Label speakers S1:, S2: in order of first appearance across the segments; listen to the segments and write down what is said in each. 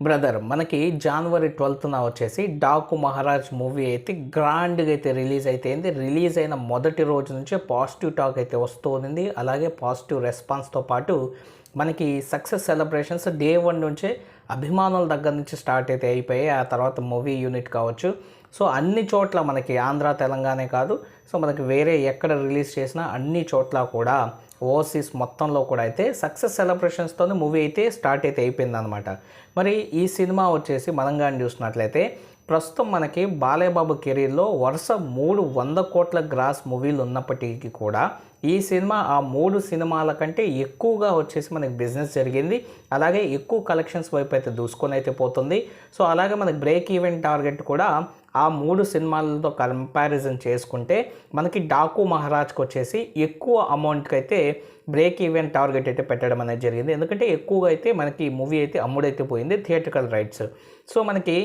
S1: Brother మనకి జనవరి ట్వెల్త్న వచ్చేసి Daaku Maharaj movie అయితే గ్రాండ్గా అయితే రిలీజ్ అయితే రిలీజ్ అయిన మొదటి రోజు నుంచే పాజిటివ్ టాక్ అయితే వస్తూ ఉంది అలాగే పాజిటివ్ రెస్పాన్స్తో పాటు మనకి సక్సెస్ సెలబ్రేషన్స్ డే వన్ నుంచే అభిమానుల దగ్గర నుంచి స్టార్ట్ అయితే అయిపోయాయి. ఆ తర్వాత మూవీ యూనిట్ కావచ్చు. సో అన్ని చోట్ల మనకి ఆంధ్ర తెలంగాణ కాదు. సో మనకి వేరే ఎక్కడ రిలీజ్ చేసినా అన్ని చోట్ల కూడా ఓవర్సీస్ మొత్తంలో కూడా అయితే సక్సెస్ సెలబ్రేషన్స్తో మూవీ అయితే స్టార్ట్ అయితే అయిపోయింది అనమాట మరి ఈ సినిమా వచ్చేసి మనం కానీ చూసినట్లయితే ప్రస్తుతం మనకి బాలయ్యబాబు కెరీర్లో వరుస మూడు వంద కోట్ల గ్రాస్ మూవీలు ఉన్నప్పటికీ కూడా ఈ సినిమా ఆ మూడు సినిమాల కంటే ఎక్కువగా వచ్చేసి మనకి బిజినెస్ జరిగింది. అలాగే ఎక్కువ కలెక్షన్స్ వైపు అయితే దూసుకొని అయితే పోతుంది. సో అలాగే మనకి బ్రేక్ ఈవెంట్ టార్గెట్ కూడా ఆ మూడు సినిమాలతో కంపారిజన్ చేసుకుంటే మనకి డాకు మహారాజ్కి వచ్చేసి ఎక్కువ అమౌంట్కి అయితే బ్రేక్ ఈవెంట్ టార్గెట్ అయితే పెట్టడం అనేది జరిగింది. ఎందుకంటే ఎక్కువగా అయితే మనకి మూవీ అయితే అమ్ముడైతే పోయింది థియేటర్కల్ రైట్స్ సో మనకి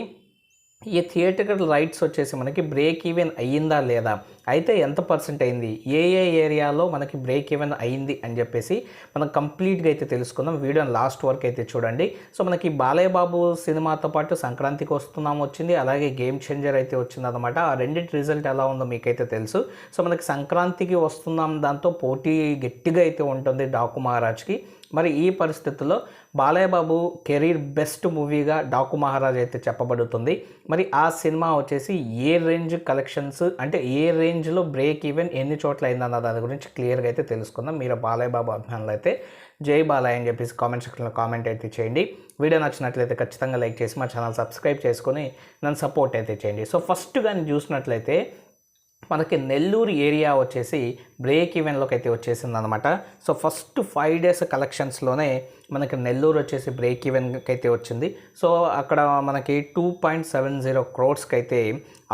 S1: ఈ థియేటర్ రైట్స్ వచ్చేసి మనకి బ్రేక్ ఈవెన్ అయ్యిందా లేదా అయితే ఎంత పర్సెంట్ అయింది? ఏ ఏ ఏరియాలో మనకి బ్రేక్ ఈవెన్ అయింది అని చెప్పేసి మనం కంప్లీట్గా అయితే తెలుసుకుందాం. వీడియోని లాస్ట్ వరకు అయితే చూడండి. సో మనకి బాలయ్యబాబు సినిమాతో పాటు సంక్రాంతికి వస్తున్నాం వచ్చింది. అలాగే గేమ్ చేంజర్ అయితే వచ్చింది అనమాట ఆ రెండింటి రిజల్ట్ ఎలా ఉందో మీకైతే తెలుసు. సో మనకి సంక్రాంతికి వస్తున్నాం. దాంతో పోటీ గట్టిగా అయితే ఉంటుంది డాకు మహారాజ్కి. మరి ఈ పరిస్థితుల్లో బాలయ్యబాబు కెరీర్ బెస్ట్ మూవీగా డాకు మహారాజ్ అయితే చెప్పబడుతుంది. మరి ఆ సినిమా వచ్చేసి ఏ రేంజ్ కలెక్షన్స్ అంటే ఏ రేంజ్ రేంజ్లో బ్రేక్ ఈవెన్ ఎన్ని చోట్ల అయిందన్న దాని గురించి క్లియర్గా అయితే తెలుసుకుందాం. మీరు బాలయ్య బాబు అభిమానులు అయితే జై బాలయ్య అని చెప్పేసి కామెంట్ సెక్షన్లో కామెంట్ అయితే చేయండి. వీడియో నచ్చినట్లయితే ఖచ్చితంగా లైక్ చేసి మా ఛానల్ సబ్స్క్రైబ్ చేసుకొని నన్ను సపోర్ట్ అయితే చేయండి. సో ఫస్ట్ కానీ చూసినట్లయితే మనకి నెల్లూరు ఏరియా వచ్చేసి బ్రేక్ ఈవెన్లోకి అయితే వచ్చేసింది అనమాట సో ఫస్ట్ ఫైవ్ డేస్ కలెక్షన్స్లోనే మనకి నెల్లూరు వచ్చేసి బ్రేక్ ఈవెన్కి అయితే వచ్చింది. సో అక్కడ మనకి టూ పాయింట్ సెవెన్ జీరో క్రోడ్స్కి అయితే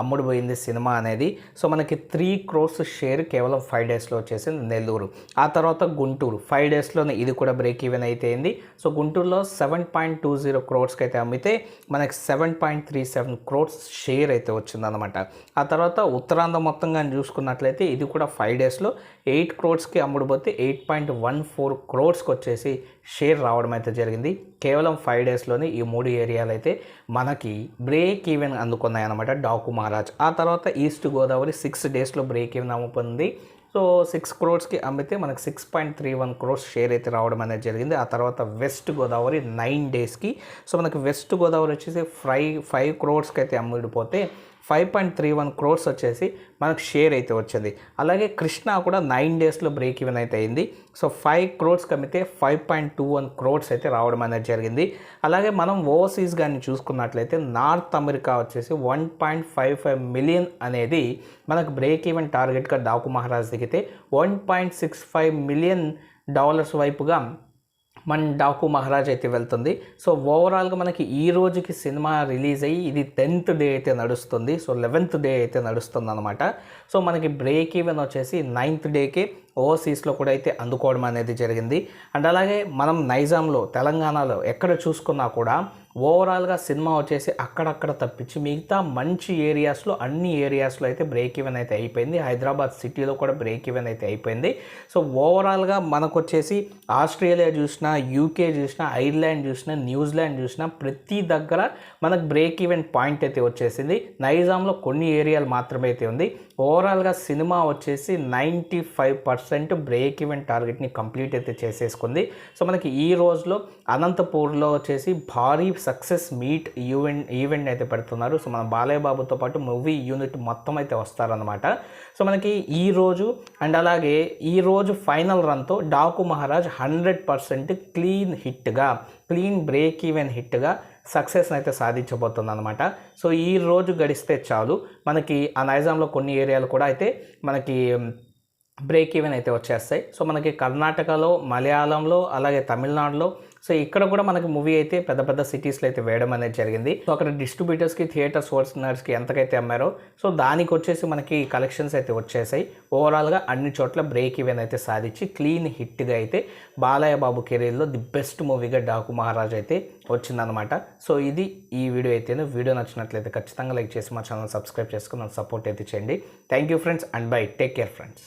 S1: అమ్ముడు పోయింది సినిమా అనేది. సో మనకి త్రీ క్రోర్స్ షేర్ కేవలం ఫైవ్ డేస్లో వచ్చేసింది నెల్లూరు. ఆ తర్వాత గుంటూరు. ఫైవ్ డేస్లోనే ఇది కూడా బ్రేక్ ఈవెన్ అయితే అయింది సో గుంటూరులో సెవెన్ పాయింట్ టూ జీరో క్రోడ్స్కి అయితే అమ్మితే మనకి seven point three seven crores share అయితే వచ్చిందనమాట ఆ తర్వాత ఉత్తరాంధ్ర మొత్తంగా చూసుకున్నట్లయితే ఇది కూడా ఫైవ్ డేస్లో ఎయిట్ క్రోడ్స్కి అమ్ముడుపోతే ఎయిట్ పాయింట్ వన్ ఫోర్ క్రోడ్స్కి వచ్చేసి షేర్ రావడం అయితే జరిగింది. కేవలం ఫైవ్ డేస్లోనే ఈ మూడు ఏరియాలు అయితే మనకి బ్రేక్ ఈవెన్ అందుకున్నాయి అనమాట డాకు మహారాజ్ ఆ తర్వాత ఈస్ట్ గోదావరి సిక్స్ డేస్లో బ్రేక్ ఈవెన్ అమ్ముకుంది. సో సిక్స్ క్రోడ్స్కి అమ్మితే మనకి six point three one crores share అయితే రావడం అనేది జరిగింది. ఆ తర్వాత వెస్ట్ గోదావరి నైన్ డేస్కి సో మనకి వెస్ట్ గోదావరి వచ్చేసి ఫైవ్ ఫైవ్ క్రోడ్స్కి అయితే అమ్ముడిపోతే five point three one crores వచ్చేసి మనకు షేర్ అయితే వచ్చింది. అలాగే కృష్ణ కూడా నైన్ డేస్లో బ్రేక్ ఈవెన్ అయితే అయింది. So five crores కమితే five point two one crores అయితే రావడం అనేది జరిగింది. అలాగే మనం ఓవర్సీస్ కానీ చూసుకున్నట్లయితే నార్త్ అమెరికా వచ్చేసి one point five five million అనేది మనకు బ్రేక్ ఈవెన్ టార్గెట్గా డాకు మహారాజ్ దిగితే one point six five million dollars వైపుగా మన డాకు మహారాజ్ అయితే వెళ్తుంది. సో ఓవరాల్గా మనకి ఈ రోజుకి సినిమా రిలీజ్ అయ్యి ఇది టెన్త్ డే అయితే నడుస్తుంది. సో లెవెన్త్ డే అయితే నడుస్తుంది అనమాట సో మనకి బ్రేక్ ఈవెన్ వచ్చేసి నైన్త్ డేకి ఓవర్సీస్లో కూడా అయితే అందుకోవడం అనేది జరిగింది. అండ్ అలాగే మనం నైజాంలో తెలంగాణలో ఎక్కడ చూసుకున్నా కూడా ఓవరాల్గా సినిమా వచ్చేసి అక్కడక్కడ తప్పించి మిగతా మంచి ఏరియాస్లో అన్ని ఏరియాస్లో అయితే బ్రేక్ ఈవెన్ అయితే అయిపోయింది. హైదరాబాద్ సిటీలో కూడా బ్రేక్ ఈవెన్ అయితే అయిపోయింది. సో ఓవరాల్గా మనకు వచ్చేసి ఆస్ట్రేలియా చూసినా యూకే చూసినా ఐర్లాండ్ చూసినా న్యూజిలాండ్ చూసినా ప్రతి దగ్గర మనకు బ్రేక్ ఈవెన్ పాయింట్ అయితే వచ్చేసింది. నైజాంలో కొన్ని ఏరియాలు మాత్రమే అయితే ఉంది. ఓవరాల్గా సినిమా వచ్చేసి ninety five percent break even టార్గెట్ని complete అయితే చేసేసుకుంది. సో మనకి ఈ రోజులో అనంతపూర్లో వచ్చేసి భారీ సక్సెస్ మీట్ ఈవెంట్ ఈవెంట్ అయితే పెడుతున్నారు. సో మన బాలయ్య బాబుతో పాటు మూవీ యూనిట్ మొత్తం అయితే వస్తారనమాట సో మనకి ఈ రోజు అండ్ అలాగే ఈ రోజు final రన్తో Daaku Maharaaj hundred percent clean హిట్గా clean break even హిట్గా సక్సెస్ని అయితే సాధించబోతుంది అనమాట సో ఈ రోజు గడిస్తే చాలు. మనకి ఆ నైజాంలో కొన్ని ఏరియాలు కూడా అయితే మనకి బ్రేక్ ఈవెన్ అయితే వచ్చేస్తాయి. సో మనకి కర్ణాటకలో మలయాళంలో అలాగే తమిళనాడులో సో ఇక్కడ కూడా మనకి మూవీ అయితే పెద్ద పెద్ద సిటీస్లో అయితే వేయడం అనేది జరిగింది. సో అక్కడ డిస్ట్రిబ్యూటర్స్కి థియేటర్స్ ఓనర్స్కి ఎంతకైతే అమ్మారో సో దానికి వచ్చేసి మనకి కలెక్షన్స్ అయితే వచ్చేసాయి. ఓవరాల్గా అన్ని చోట్ల బ్రేక్ ఈవెన్ అయితే సాధించి క్లీన్ హిట్గా అయితే బాలయ్య బాబు కెరీర్లో ది బెస్ట్ మూవీగా డాకు మహారాజ్ అయితే వచ్చిందనమాట సో ఇది ఈ వీడియో అయితే వీడియో నచ్చినట్లయితే ఖచ్చితంగా లైక్ చేసి మా ఛానల్ సబ్స్క్రైబ్ చేసుకుని సపోర్ట్ అయితే చేయండి. Thank you friends and bye take care friends